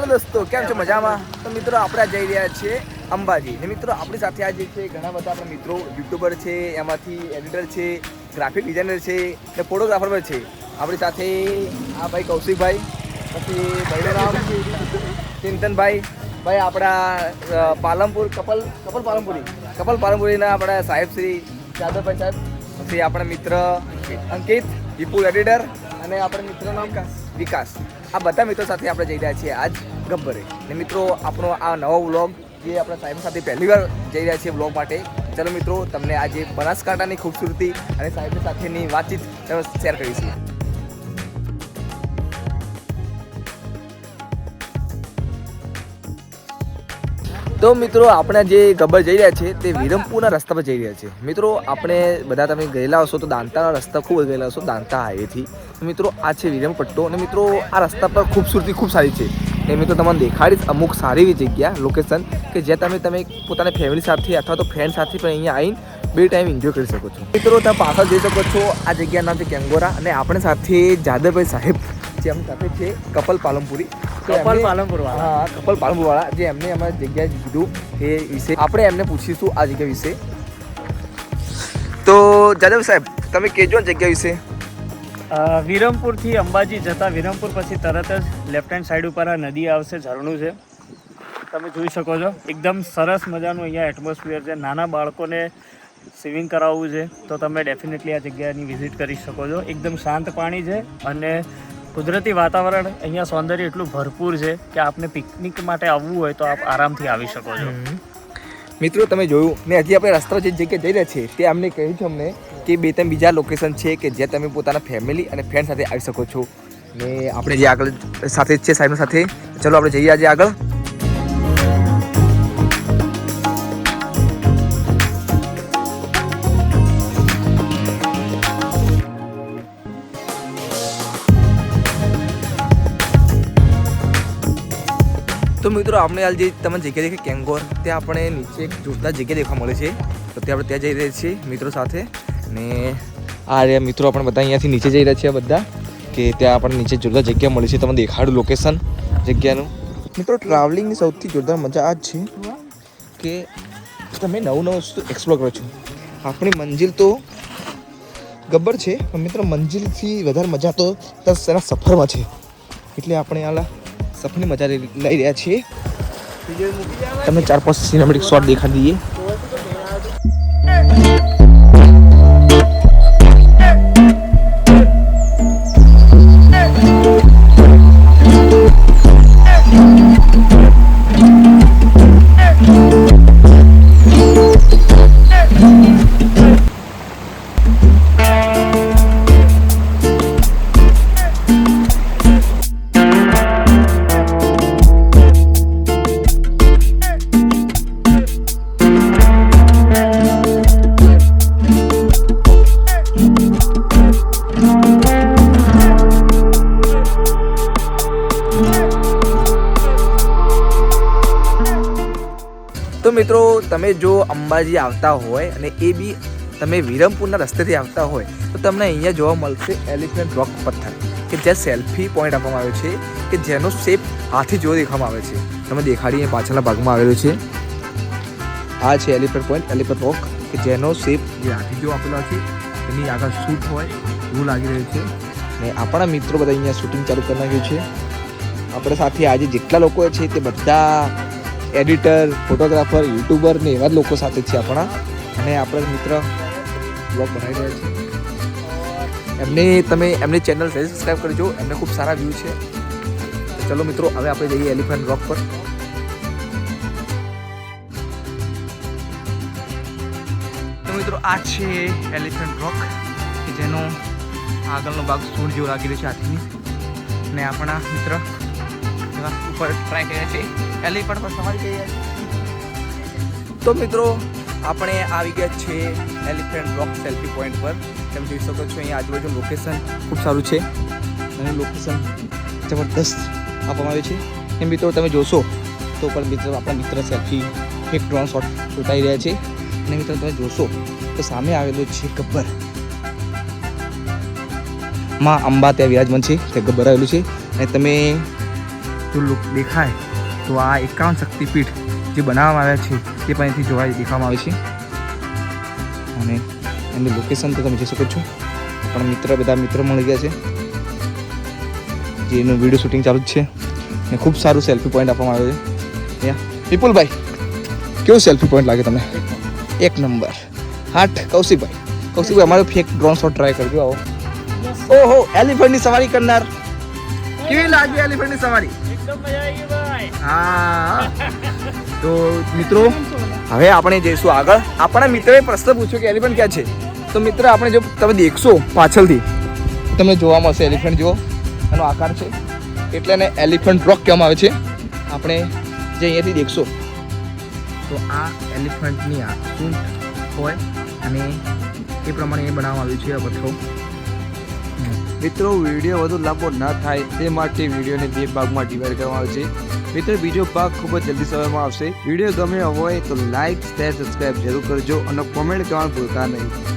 Hello દોસ્તો, કેમ છો મજામાં? તો મિત્રો, આપણે જઈ રહ્યા છીએ અંબાજી. ને મિત્રો, આપણી સાથે આજે છે ઘણા બધા આપણા મિત્રો યુટ્યુબર છે, એમાંથી એડિટર છે ગ્રાફિક ડિઝાઇનર છે ને ફોટોગ્રાફર પણ છે. આપણી સાથે આ ભાઈ કૌશિકભાઈ, પછી બૈરામ ચિંતનભાઈ, ભાઈ આપણા Palanpur, couple couple Palanpuri, couple પાલનપુરીના આપણા સાહેબ શ્રી જાદવભાઈ સાહેબ, પછી આપણા મિત્ર અંકિત, વિપુલ એડિટર અને આપણા મિત્રનું વિકાસ. આ બધા મિત્રો સાથે આપણે જઈ રહ્યા છીએ આજ ગબ્બરે. ને મિત્રો, આપણો આ નવો વ્લોગ જે આપણા સાહેબ સાથે પહેલી વાર જઈ રહ્યા છીએ વ્લોગ માટે, ચલો મિત્રો, તમને આજે બનાસકાંઠાની ખૂબસૂરતી અને સાહેબ સાથેની વાતચીત શેર કરીશું. તો મિત્રો, આપણે જે ગબ્બર જઈ રહ્યા છે, તે વિરમપુરના રસ્તા પર જઈ રહ્યા છે. મિત્રો, આપણે બધા તમે ગયેલા હશો તો દાંતાના રસ્તા ખૂબ ગયેલા હશો, દાંતા હાઈવેથી. મિત્રો, આ છે વિરમ પટ્ટો અને મિત્રો, આ રસ્તા પર ખૂબસૂરતી ખૂબ સારી છે. એ મિત્રો, તમને દેખાડીશ અમુક સારી એવી જગ્યા લોકેશન કે જ્યાં તમે તમે પોતાની ફેમિલી સાથે અથવા તો ફ્રેન્ડ સાથે પણ અહીંયા આવીને બે ટાઈમ એન્જોય કરી શકો છો. મિત્રો તમે પાછળ જઈ શકો છો, આ જગ્યાનું નામ કેંગોરા અને આપણે સાથે જાદવભાઈ સાહેબ. જે એમની સાથે છે કપલ પાલનપુરી. તો કપલ પાલનપુર હા કપલ પાલનપુર વાળા જે એમને અમારી જગ્યાએ કીધું એ વિશે. આપણે એમને પૂછીશું આ જગ્યા વિશે. તો જાદવ સાહેબ તમે કહેજો જગ્યા વિશે. વિરમપુરથી અંબાજી જતા વિરમપુર પછી તરત જ લેફ્ટ હેન્ડ સાઈડ ઉપર આ નદી આવશે ઝરણું છે. તમે જોઈ શકો છો. એકદમ સરસ મજાનું અહીંયા એટમોસ્ફિયર છે. નાના બાળકોને સ્વિમિંગ કરાવવું છે. તો તમે ડેફિનેટલી આ જગ્યાની વિઝિટ કરી શકો છો. એકદમ શાંત પાણી છે અને કુદરતી વાતાવરણ, અહીંયા સૌંદર્ય એટલું ભરપૂર છે કે આપને પિકનિક માટે આવવું હોય તો આપ આરામથી આવી શકો છો. મિત્રો, તમે જોયું, ને હજી આપણે રસ્તા જે જગ્યાએ જઈ રહ્યા છીએ, તે અમને કહ્યું છે અમને કે બે ત્રણ બીજા લોકેશન છે કે જ્યાં તમે પોતાના ફેમિલી અને ફ્રેન્ડ સાથે આવી શકો છો. ને આપણે જે આગળ સાથે જ છે સાહેબ સાથે. ચલો, આપણે જઈએ આજે આગળ. મિત્રો, આપણે હાલ જે તમે જગ્યા દેખી કેંગોર ત્યાં આપણે નીચે એક જોરદાર જગ્યા દેખવા મળે છે. તો ત્યાં આપણે ત્યાં જઈ રહ્યા છીએ મિત્રો સાથે. અને આ રહ્યા મિત્રો આપણે બધા અહીંયાથી નીચે જઈ રહ્યા છીએ બધા, કે ત્યાં આપણને નીચે જોરદાર જગ્યા મળી છે. તમને દેખાડું લોકેશન જગ્યાનું. મિત્રો ટ્રાવેલિંગની સૌથી જોરદાર મજા આ જ છે કે તમે નવું નવું વસ્તુ એક્સપ્લોર કરો છો. આપણી મંજિલ તો ગબ્બર છે, પણ મિત્રો, મંજિલથી વધારે મજા તો એના સફરમાં છે. એટલે આપણે આલા સફરની મજા લઈ રહ્યા છીએ. તમને ચાર પાંચ સિનેમેટિક શોટ દેખાડી દઈએ. તો મિત્રો, તમે જો અંબાજી આવતા હોય અને એ બી તમે વિરમપુરના રસ્તેથી આવતા હોય, તો તમને અહીંયા જોવા મળશે એલિફન્ટ રોક પથ્થર, કે જ્યાં સેલ્ફી પોઈન્ટ આપવામાં આવ્યો છે, કે જેનો શેપ હાથી જેવો દેખાવામાં આવે છે. તમે દેખાડીએ પાછળના ભાગમાં આવેલો છે. આ છે એલિફન્ટ પોઈન્ટ, એલિફન્ટ રોક, કે જેનો શેપ જે હાથી જેવો આપેલો છે, એની આગળ શૂટ હોય એવું લાગી રહ્યું છે. ને આપણા મિત્રો બધા અહીંયા શૂટિંગ ચાલુ કરી નાખ્યું છે. આપણે સાથે આજે જેટલા લોકો છે તે બધા એડિટર, ફોટોગ્રાફર, યુટ્યુબર ને એવા જ લોકો સાથે છે આપણા. અને આપણા મિત્ર બ્લોગ બનાવી રહ્યા છે. એમને તમે, એમની ચેનલ સબસ્ક્રાઈબ કરજો. એમને ખૂબ સારા વ્યૂ છે. ચલો મિત્રો, હવે આપણે જઈએ એલિફન્ટ રોક પર. મિત્રો, આ છે એલિફન્ટ રોક કે જેનો આગળનો ભાગ સૂર જેવો લાગી રહ્યો છે હાથીની. ને આપણા મિત્ર ટ્રાય કર્યા છે એલિફન્ટ તો મિત્રો, આપણે આવી ગયા છે એલિફન્ટ રોક સેલ્ફી પોઈન્ટ પર. તમે જોઈ શકો છો અહીંયા આજુબાજુ લોકેશન ખૂબ સારું છે. અને લોકેશન જબરદસ્ત આપવામાં આવ્યું છે. એમ મિત્રો, તમે જોશો તો પણ મિત્રો, આપણા મિત્ર સેલ્ફી એક ડ્રોન શોટ ઉતારી રહ્યા છે. અને મિત્રો, તમે જોશો તો સામે આવેલો છે ગબ્બર. માં અંબા ત્યાં વિરાજમાન છે. તે ગબ્બર આવેલું છે. અને તમે જો લુક દેખાય તો આ એકાવન શક્તિપીઠ જે બનાવવામાં આવ્યા છે તે પણ અહીંથી જોવા દેખાવામાં આવે છે. અને એનું લોકેશન તો તમે જોઈ શકો છો. પણ મિત્ર બધા મિત્રો મળી ગયા છે જે એનું વીડિયો શૂટિંગ ચાલુ જ છે. ને ખૂબ સારું સેલ્ફી પોઈન્ટ આપવામાં આવ્યો છે. વિપુલભાઈ કેવું સેલ્ફી પોઈન્ટ લાગે તમને? એક નંબર. હાટ કૌશિકભાઈ. કૌશિકભાઈ અમારો ફેક ડ્રોન શોટ ટ્રાય કરજો આવો. ઓહો એલિફન્ટની સવારી કરનાર. કેવી લાગી એલિફન્ટની સવારી? હા તો મિત્રો, હવે આપણે જઈશું આગળ. આપણા મિત્રએ પ્રશ્ન પૂછ્યો કે એલિફન્ટ ક્યાં છે? તો મિત્ર, આપણે જો તમે દેખશો પાછળથી, તમને જોવા મળશે એલિફન્ટ જેવો એનો આકાર છે. એટલે એને એલિફન્ટ રોક કહેવામાં આવે છે. આપણે જે અહીંયાથી દેખશો. તો આ એલિફન્ટની આ સૂંઠ હોય અને એ પ્રમાણે એ બનાવવામાં આવ્યું છે આ પથ્થરો. મિત્રો, વીડિયો વધુ લાંબો ન થાય તે માટે વિડીયોને બે ભાગમાં ડિવાઈડ કરવામાં આવે છે મિત્રો, બીજો ભાગ ખૂબ જ જલ્દી સમયમાં આવશે. વીડિયો ગમ્યો હોય તો લાઇક શેર સબસ્ક્રાઇબ જરૂર કરજો અને કોમેન્ટ કરવાનું ભૂલતા નહીં.